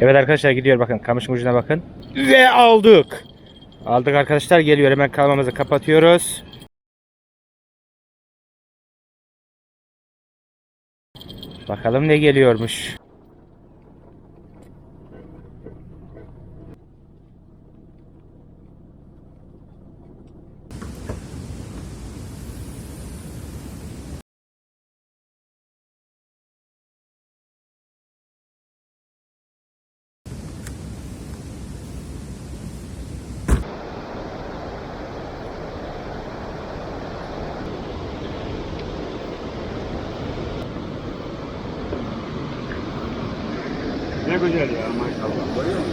Evet arkadaşlar gidiyor bakın kamışın ucuna bakın. Ve aldık. Aldık arkadaşlar geliyor hemen kalmamızı kapatıyoruz. Bakalım ne geliyormuş. Ne güzel ya maşallah.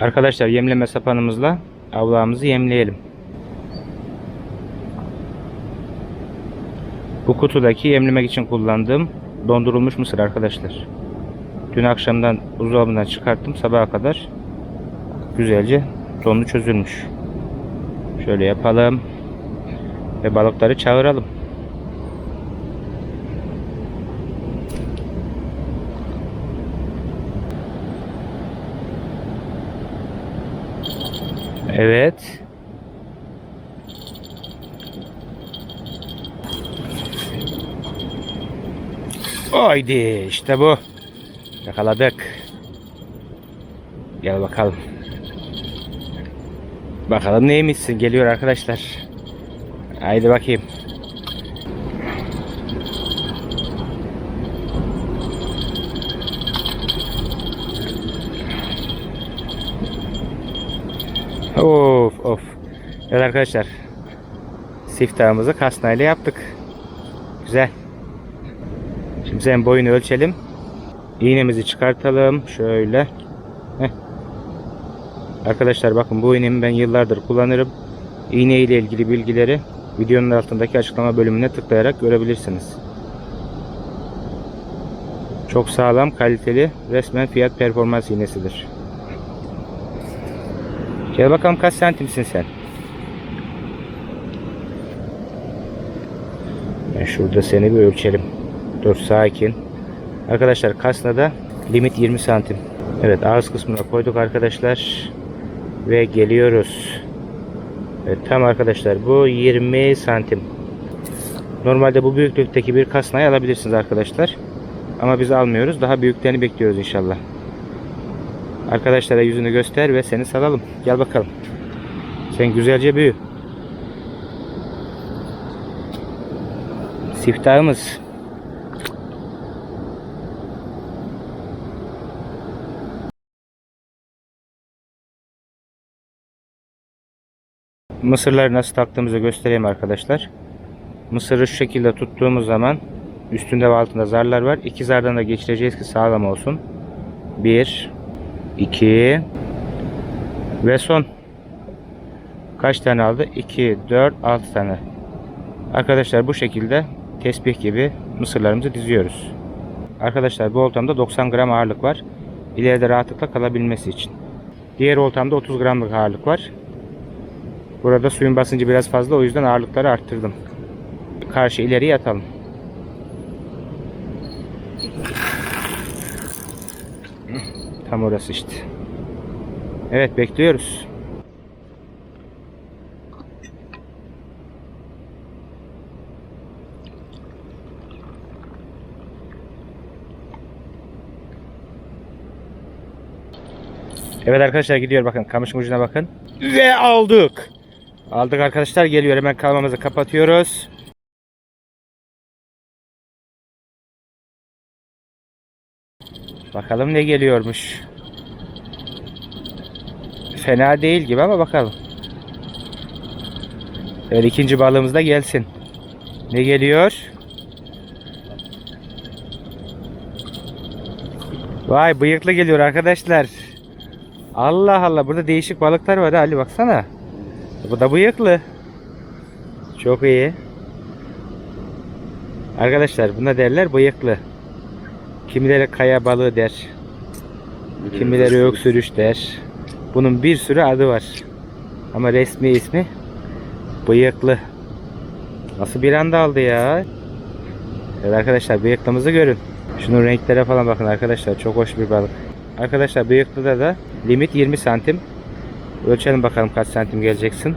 Arkadaşlar yemleme sapanımızla avlağımızı yemleyelim. Bu kutudaki yemlemek için kullandığım dondurulmuş mısır arkadaşlar. Dün akşamdan buzdolabından çıkarttım sabaha kadar. Güzelce donlu çözülmüş. Şöyle yapalım. Ve balıkları çağıralım. Evet. Haydi işte bu. Yakaladık. Gel bakalım. Bakalım neymişsin geliyor arkadaşlar. Haydi bakayım. Of of. Evet arkadaşlar. Siftahımızı kasnayla yaptık. Güzel. Şimdi sen boyunu ölçelim. İğnemizi çıkartalım. Şöyle. Heh. Arkadaşlar bakın bu iğnemi ben yıllardır kullanırım. İğne ile ilgili bilgileri videonun altındaki açıklama bölümüne tıklayarak görebilirsiniz. Çok sağlam, kaliteli, resmen fiyat performans iğnesidir. Gel bakalım kaç santimsin sen? Ben şurada seni bir ölçelim. Dur sakin. Arkadaşlar kasnada limit 20 santim. Evet ağız kısmına koyduk arkadaşlar. Ve geliyoruz. Evet tam arkadaşlar bu 20 santim. Normalde bu büyüklükteki bir kasnayı alabilirsiniz arkadaşlar. Ama biz almıyoruz. Daha büyüklerini bekliyoruz inşallah. Arkadaşlara yüzünü göster ve seni salalım. Gel bakalım. Sen güzelce büyü. Siftahımız. Mısırları nasıl taktığımızı göstereyim arkadaşlar. Mısırı şu şekilde tuttuğumuz zaman üstünde ve altında zarlar var. İki zardan da geçireceğiz ki sağlam olsun. Bir, 2 ve son kaç tane aldı? 2 4 6 tane. Arkadaşlar bu şekilde tesbih gibi mısırlarımızı diziyoruz. Arkadaşlar bu oltamda 90 gram ağırlık var. İleride rahatlıkla kalabilmesi için. Diğer oltamda 30 gramlık ağırlık var. Burada suyun basıncı biraz fazla o yüzden ağırlıkları arttırdım. Karşı ileriye atalım. Tam orası işte. Evet bekliyoruz. Evet arkadaşlar gidiyor bakın kamışın ucuna bakın. Ve aldık. Aldık arkadaşlar geliyor hemen kalmamızı kapatıyoruz. Bakalım ne geliyormuş. Fena değil gibi ama bakalım. Evet ikinci balığımız da gelsin. Ne geliyor? Vay bıyıklı geliyor arkadaşlar. Allah Allah burada değişik balıklar var Ali baksana. Bu da bıyıklı. Çok iyi. Arkadaşlar buna derler bıyıklı. Kimileri kaya balığı der. Kimileri öksürüş der. Bunun bir sürü adı var. Ama resmi ismi bıyıklı. Nasıl bir anda aldı ya? Evet arkadaşlar bıyıklımızı görün. Şunun renklere falan bakın arkadaşlar. Çok hoş bir balık. Arkadaşlar bıyıklıda da limit 20 santim. Ölçelim bakalım kaç santim geleceksin.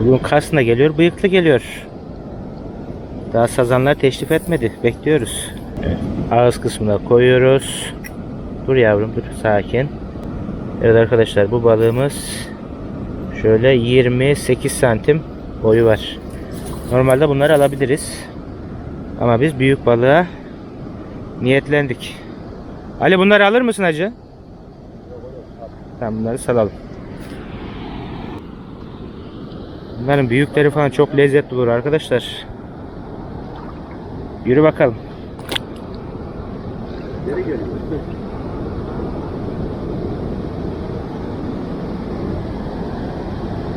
Bugün kasına geliyor, bıyıklı geliyor. Daha sazanlar teşrif etmedi. Bekliyoruz. Evet, Ağız kısmına koyuyoruz. Dur yavrum dur sakin. Evet arkadaşlar bu balığımız şöyle 28 santim boyu var. Normalde bunları alabiliriz. Ama biz büyük balığa niyetlendik. Ali bunları alır mısın hacı? Tamam bunları salalım. Bunların büyükleri falan çok lezzetli olur arkadaşlar. Yürü bakalım. Geri geliyor.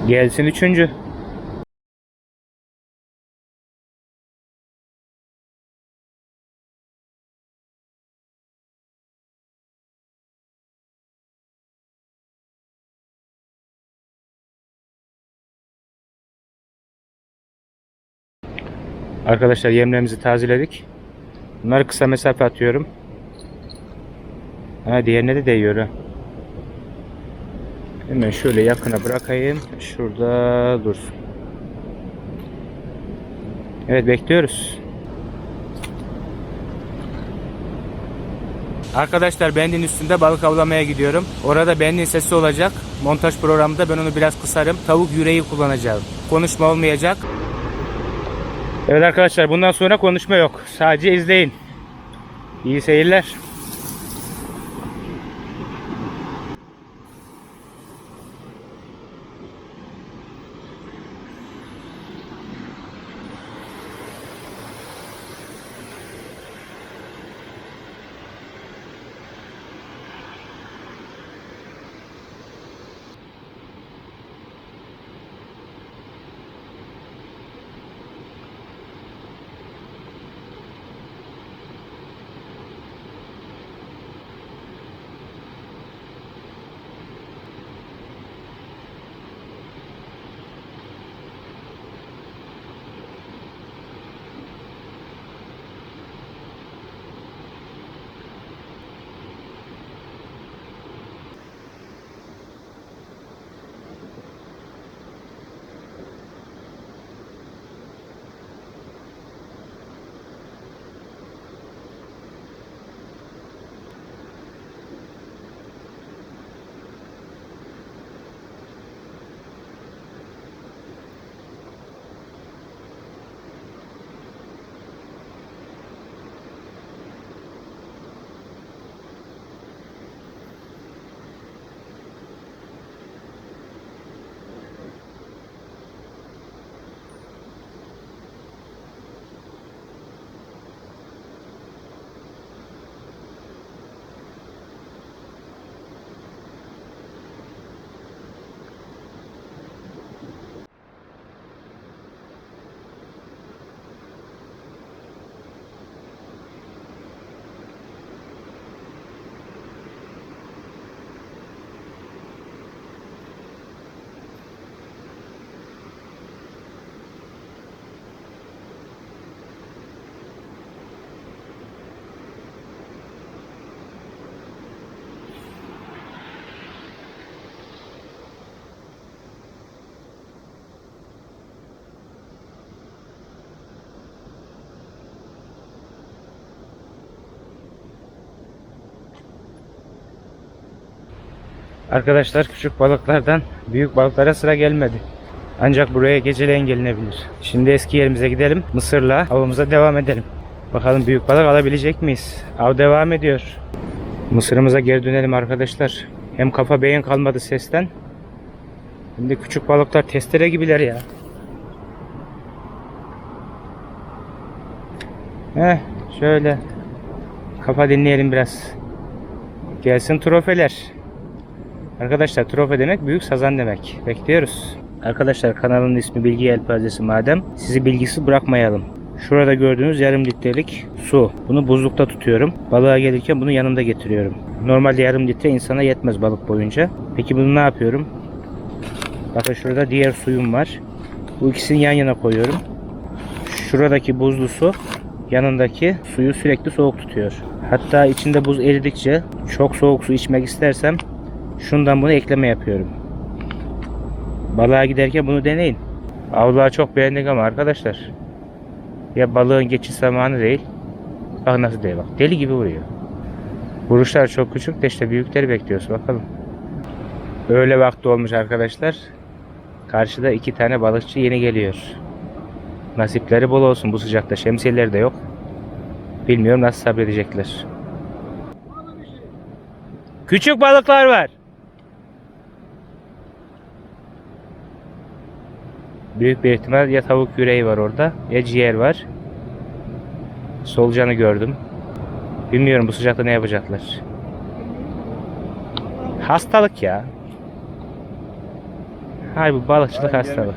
Gelsin üçüncü. Arkadaşlar yemlerimizi tazeledik. Bunları kısa mesafe atıyorum. Ha diğerine de değiyor. Hemen şöyle yakına bırakayım. Şurada dursun. Evet bekliyoruz. Arkadaşlar bendin üstünde balık avlamaya gidiyorum. Orada bendin sesi olacak. Montaj programında ben onu biraz kısarım. Tavuk yüreği kullanacağım. Konuşma olmayacak. Evet arkadaşlar bundan sonra konuşma yok. Sadece izleyin. İyi seyirler. Arkadaşlar küçük balıklardan büyük balıklara sıra gelmedi. Ancak buraya geceleyin gelinebilir. Şimdi eski yerimize gidelim. Mısırla avımıza devam edelim. Bakalım büyük balık alabilecek miyiz? Av devam ediyor. Mısırımıza geri dönelim arkadaşlar. Hem kafa beyin kalmadı sesten. Hem de küçük balıklar testere gibiler ya. Heh şöyle. Kafa dinleyelim biraz. Gelsin trofeler. Arkadaşlar trofe demek büyük sazan demek. Bekliyoruz. Arkadaşlar kanalın ismi Bilgi Yelpazesi madem sizi bilgisiz bırakmayalım. Şurada gördüğünüz yarım litrelik su. Bunu buzlukta tutuyorum. Balığa gelirken bunu yanımda getiriyorum. Normalde yarım litre insana yetmez balık boyunca. Peki bunu ne yapıyorum? Bakın şurada diğer suyum var. Bu ikisini yan yana koyuyorum. Şuradaki buzlu su yanındaki suyu sürekli soğuk tutuyor. Hatta içinde buz eridikçe çok soğuk su içmek istersem şundan bunu ekleme yapıyorum. Balığa giderken bunu deneyin. Avluğa çok beğendik ama arkadaşlar. Ya balığın geçiş zamanı değil. Bak nasıl değil bak. Deli gibi vuruyor. Vuruşlar çok küçük de işte büyükleri bekliyoruz bakalım. Öğle vakti olmuş arkadaşlar. Karşıda iki tane balıkçı yeni geliyor. Nasipleri bol olsun bu sıcakta. Şemsiyeleri de yok. Bilmiyorum nasıl sabredecekler. Küçük balıklar var. Büyük bir ihtimal ya tavuk yüreği var orada ya ciğer var. Solucanı gördüm. Bilmiyorum bu sıcakta ne yapacaklar. Hastalık ya. Hay bu balıkçılık hastalık.